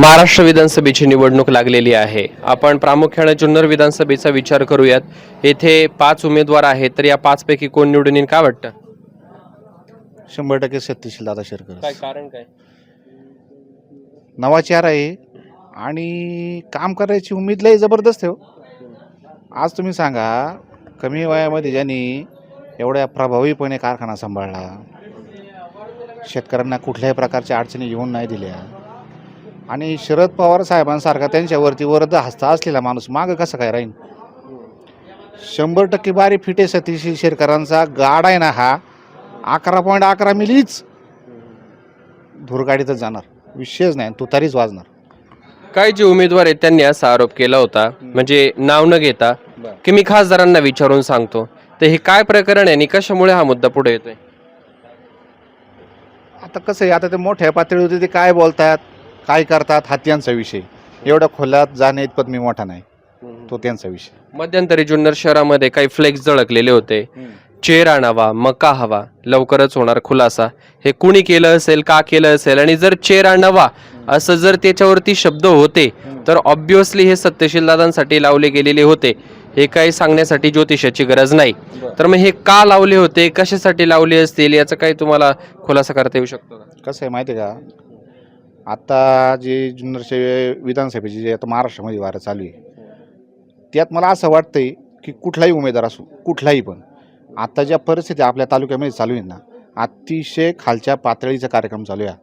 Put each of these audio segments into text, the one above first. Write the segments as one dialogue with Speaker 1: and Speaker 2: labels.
Speaker 1: महाराष्ट्र विधानसभेची निवडणूक लागलेली आहे. आपण प्रामुख्याने जुन्नर विधानसभेचा विचार करूयात. येथे पाच उमेदवार आहेत तर या पाचपैकी कोण निवडून येईल काय वाटतं?
Speaker 2: शंभर टक्के सत्यशील दादा शेरकर.
Speaker 1: काय कारण काय?
Speaker 2: नवा चेहरा आहे आणि काम करायची उमेद लय जबरदस्त आहे हो. आज तुम्ही सांगा कमी वयामध्ये ज्यांनी एवढ्या प्रभावीपणे कारखाना सांभाळला शेतकऱ्यांना कुठल्याही प्रकारच्या अडचणी येऊन नाही दिल्या आणि शरद पवार साहेबांसारखा त्यांच्यावरती वरद हस्ता असलेला माणूस मागं कसं काय राहील शंभर टक्के बारी फिटे सतीश शेरकरांचा गाड आहे ना हा. अकरा पॉईंट अकरा मिलीच धुरगाडीतच जाणार. विषयच नाही तुतारीच वाजणार.
Speaker 1: काय जे उमेदवार आहेत त्यांनी असा आरोप केला होता म्हणजे नाव न घेता की मी खासदारांना विचारून सांगतो. तर हे काय प्रकरण आहे आणि कशामुळे हा मुद्दा पुढे येतोय?
Speaker 2: आता कसं आहे आता ते मोठ्या पातळीवरती ते काय बोलतात? काय करतात हा त्यांचा विषय. एवढ्या खोल्यात जाणे इतपत मी मोठा नाही. तो त्यांचा विषय.
Speaker 1: मध्यंतरी जुन्नर शहरामध्ये काही फ्लेक्स झळकलेले होते. चेर आणावा मका हवा लवकरच होणार खुलासा. हे कुणी केलं असेल का केलं असेल? आणि जर चेर आणावा असं जर त्याच्यावरती शब्द होते तर ऑब्विसली हे सत्यशील दादांसाठी लावले गेलेले होते. हे काही सांगण्यासाठी ज्योतिषाची गरज नाही. तर मग हे का लावले होते? कशासाठी लावले असतील? याचा काही तुम्हाला खुलासा करता येऊ शकतो का?
Speaker 2: कसं आहे माहिती आहे का? आता जे जुन्नरचे विधानसभेची जे आता महाराष्ट्रामध्ये वारं चालू आहे त्यात मला असं वाटतंय की कुठलाही उमेदवार असो कुठलाही पण आता ज्या परिस्थिती आपल्या तालुक्यामध्ये चालू आहे ना अतिशय खालच्या पातळीचा कार्यक्रम चालू आहे.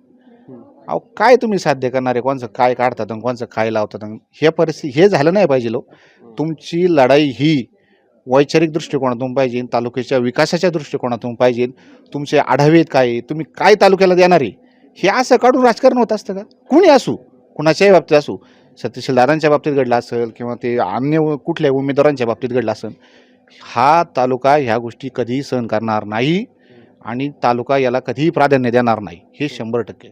Speaker 2: अहो काय तुम्ही साध्य करणारे कोणचं काय काढतात आणि कोणचं काय लावतात हे परिस्थिती हे झालं नाही पाहिजे लो तुमची लढाई ही वैचारिक दृष्टिकोनातून पाहिजे तालुक्याच्या विकासाच्या दृष्टिकोनातून पाहिजे. तुमचे आढावे काय? तुम्ही काय तालुक्याला देणार आहे? हे असं काढून राजकारण होत असतं का? कुणी असू? कुणाच्याही बाबतीत असू. सत्यशील दादांच्या बाबतीत घडलं असेल किंवा ते अन्य कुठल्या उमेदवारांच्या बाबतीत घडलं असेल हा तालुका ह्या गोष्टी कधीही सहन करणार नाही आणि तालुका याला कधीही प्राधान्य देणार नाही. हे शंभर टक्के.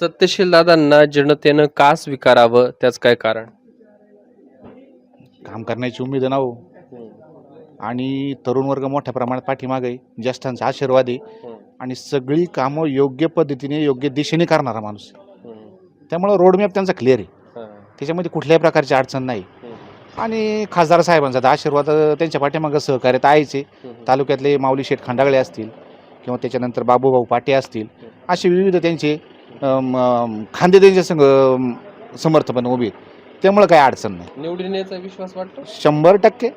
Speaker 1: सत्यशील दादांना जनतेनं का स्वीकारावं? त्याच काय कारण?
Speaker 2: काम करण्याची उमेद आहे ना हो. आणि तरुण वर्ग मोठ्या प्रमाणात पाठीमागे ज्येष्ठांचा आशीर्वाद आहे. आणि सगळी कामं योग्य पद्धतीने योग्य दिशेने करणारा माणूस. त्यामुळं रोडमॅप त्यांचा क्लिअर आहे. त्याच्यामध्ये कुठल्याही प्रकारची अडचण नाही. आणि खासदार साहेबांचा आशीर्वाद त्यांच्या पाठीमागं सहकार्य तर आहेच आहे. तालुक्यातले माऊली शेठ खंडागळे असतील किंवा त्याच्यानंतर बाबूभाऊ पाटे असतील असे विविध त्यांचे खांदे त्यांच्या संग अम, समर्थपणे उभे आहेत. त्यामुळं काही अडचण नाही.
Speaker 1: निवडून विश्वास वाटतो?
Speaker 2: शंभर टक्के.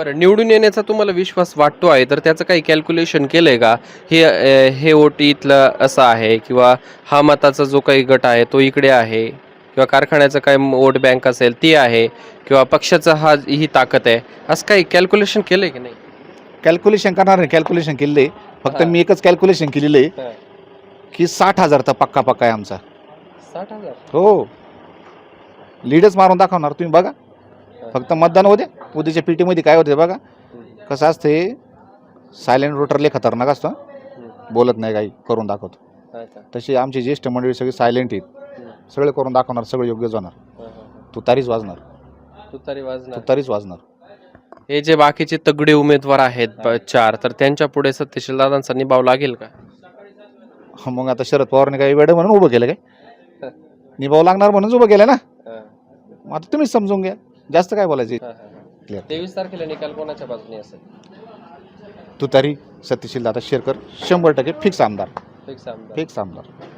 Speaker 1: बरं निवडून येण्याचा तुम्हाला विश्वास वाटतो आहे? तर त्याचं काही कॅल्क्युलेशन केलंय का? हे अ, हे वोट इथलं असं आहे किंवा हा मताचा जो काही गट आहे तो इकडे आहे? किंवा कारखान्याचं काय वोट बँक असेल ती आहे? किंवा पक्षाचा हा ही ताकद आहे? असं काही कॅल्क्युलेशन केलंय की नाही?
Speaker 2: कॅल्क्युलेशन करणार नाही कॅल्क्युलेशन केलेलं. आहे फक्त
Speaker 1: हा.
Speaker 2: मी एकच कॅल्क्युलेशन केलेलं आहे की साठ हजार तर पक्का पक्का आहे आमचा.
Speaker 1: साठ हजार?
Speaker 2: हो. लीडच मारून दाखवणार तुम्ही बघा. फक्त मतदान होते उद्याच्या पीटीमध्ये काय होते बघा. कसं असते सायलेंट रोटरले खतरनाक असतो. बोलत नाही काही करून दाखवतो. तशी आमची ज्येष्ठ मंडळी सगळी सायलेंट आहेत. सगळे करून दाखवणार सगळं योग्यच होणार तुतारीच वाजणार.
Speaker 1: तुतारी वाजणार.
Speaker 2: तुतारीच वाजणार.
Speaker 1: हे जे बाकीचे तगडे उमेदवार आहेत चार तर त्यांच्या पुढे सत्यशील दादांचा निभाव लागेल का?
Speaker 2: मग आता शरद पवारने काही वेळ म्हणून उभं केलं काय? निभाव लागणार म्हणूनच उभं केलं ना? मग आता तुम्हीच समजून घ्या. जास्त काय बोलायचे? क्लिअर
Speaker 1: तेवीस तारखेला निकाल कोणाच्या बाजूने असेल?
Speaker 2: तुतारी सत्यशील दादा शेरकर शंभर टक्के फिक्स आमदार.
Speaker 1: फिक्स आमदार.
Speaker 2: फिक्स आमदार.